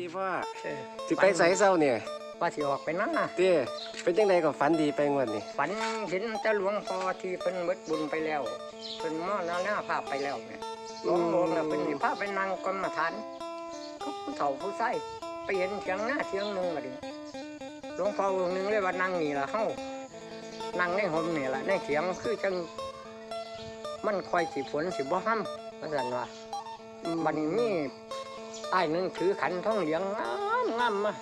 ดีพ่อเออสิไปไสเศร้าเนี่ยว่าสิออกไปนั่นน่ะเต้เป็นจังไดก็ฝันดีไปงวดนี่ฝันเห็นแต่หลวงพ่อที่เพิ่นเบิดบุญไปแล้วเพิ่นมอนาหน้าภาพไปแล้วเนี่ยหลวงพ่อน่ะเพิ่นสิพาไปนั่งกรรมฐานก็ผู้เฒ่าผู้ใส่ไปเห็นเถียงหน้าเถียงหนึงบัดนี้หลวงพ่อองค์หนึงเลยว่านั่งนี่ล่ะเฮานั่งในห่มนี่ล่ะในเถียงคือจังมันคอยสิฝนสิบ่ห้ำว่าซั่นว่าบัดนี้มี อ้ายหนึงถือขันท่องเหลืองงามงามมา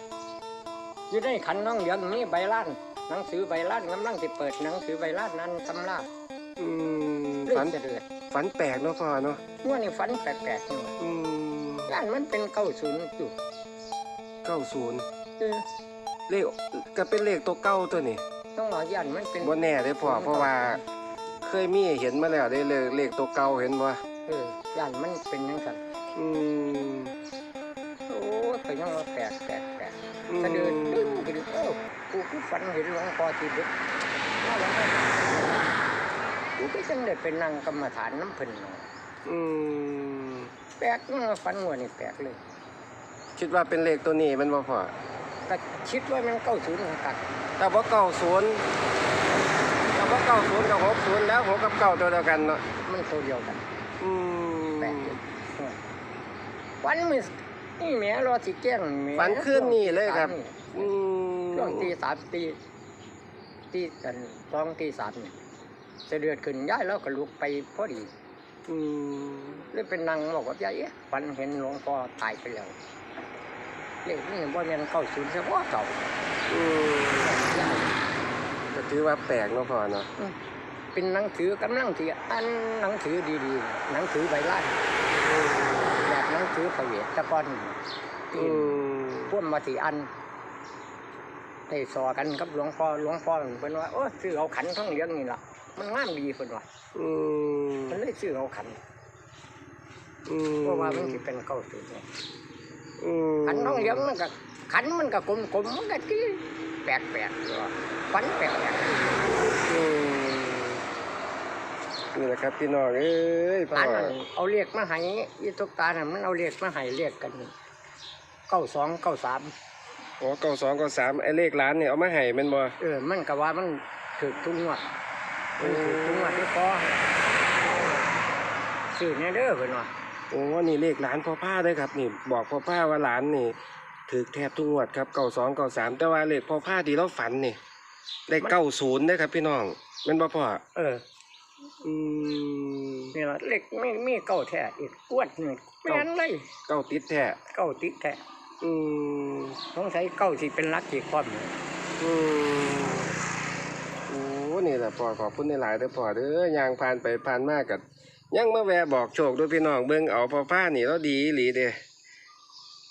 อยู่ในขันท่องเหลืองนี่ใบล้านหนังสือใบล้านกำลังจะเปิดหนังสือใบล้านนั้นตำราอืมเรื่อฝังนจะเดือดฝันแปลกเนาะพ่อเนาะว่านี่ฝันแปลกๆนี่ว่ะอืมย่านมันเป็นเก้าศูนย์อยู่เก้าศูนย์เออเลขก็เป็นเลขตัวเก้าตัวนี่ต้องรอย่านมันเป็นบ่แน่เด้อพ่อเพราะว่า เคยมีเห็นมาแล้วได้เลขเลขตัวเก่าเห็นบ่เออย่านมันเป็นยังไง อืมโอ้ยไปยังว่าแปลกแปลกแปลกอืมจะเดินดึงขึ้นเออกูคือฝันเห็นหลวงพ่อที่เด็กว่าแล้วมันกูก็จังได้เป็นนั่งกรรมฐานน้ำเพิ่นเนาะอืมแปลกเนาะฝันหัวนี่แปลกเลย คิดว่าเป็นเลขตัวนี้แมันบ่พ่อก็คิดว่ามันเก้าศูนย์กักถ้าบ่เก้าศูนย์ถ้าบ่เก้าศูนย์กับหกศูนย์แล้วหกกับเก้าตัวเดียวกันเนาะมันตัวเดียวกัน อืมแปลก เลยวันมือนี่แหม่รอสิแจ้งแหม่ฝันขึ้นนี่เลยครับ อืมช่วงตีสามตีตีกันสองตีสามนี่เสะเดือดขึ้นย้ายแล้วก็ลุกไปพอดีอืมเลยเป็นนางบอกว่ายายเอ๊ะฝันเห็นหลวงพ่อตายไปแล้วเรียกนี่ว่ามันเข้าศูนย์เฉพาะเก่าอืมยาย ก็ถือว่าแปลกเนาะพ่อเนาะอืมเป็นหนังสือกำลังที่อันหนังสือดีๆน่ะหนังสือใบลาน แบบหนังสือพระเวทตะกอนอืที่มพ่วมมาสี่อันได้สอกันกับหลวงพ่อหลวงพ่อเพิ่นว่าโอ้ซื้อเอาขันท่องเหลี้ยงนี่ล่ะมันงามดีเพิ่นว่าอืมเพิ่นเลยซื้อเอาขันอืมเพราะว่ามันสิเป็นเก้าสิบเนี่ยอืมขันท่องเหลี้ยงมันก็ขันมันก็กลมๆมันก็ที่แปลกๆตัวฝันแปลกอืม นี่แหละครับพี่น้องเอ้ยๆพ่ออันนั้นเอาเรียกมาให้อีตุกตาน่ะมันเอาเรียกมาให้เรียกกันเก้าสองเก้าสามอ๋อเก้าสองเก้าสามไอ้เลขร้านเนี่ยเอามาให้แมันบ่เออ มันก็ว่ามันถือทุกงวดมันถือทุกงวดที่พอซื้อเนี่ยเด้อเพิ่นว่าโอ้นี่เลขร้านพ่อผ้าเด้อครับนี่ บอกพ่อผ้าว่าร้านนี่ถือแทบทุกงวดครับเก้าสองเก้าสามแต่ว่าเลขพ่อผ้าที่เราฝันนี่ได้เก้าศูนย์ได้อครับพี่น้องแมันบ่พ่อเอออืม นี่ละเล็กไม่มีเก้าแท้อีกกวดหนึ่งแม่นเลยเก้าติดแท้เก้าติดแท้อืมสงสัยเก้าสิเป็นลักกี่ความเนี่ยอืมโอ้นี่แหละพ่อขอบคุณในหลายๆเด้อพ่อเด้อย่างผ่านไปผ่านมากัยังมาแวะบอกโชคด้วยพี่น้องเบิ่งเอาพ่อผ้านี่เราดีอีหลีเด้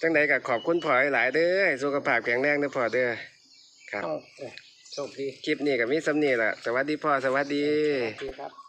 จังใดก็ขอบคุณพ่อหลายๆเด้อให้สุขภาพแข็งแรงเด้อพ่อเด้อครับเอาเออโชคดีคลิปนี้ก็มีสำนีแหละสวัสดีพ่อสวัสดีดีครับ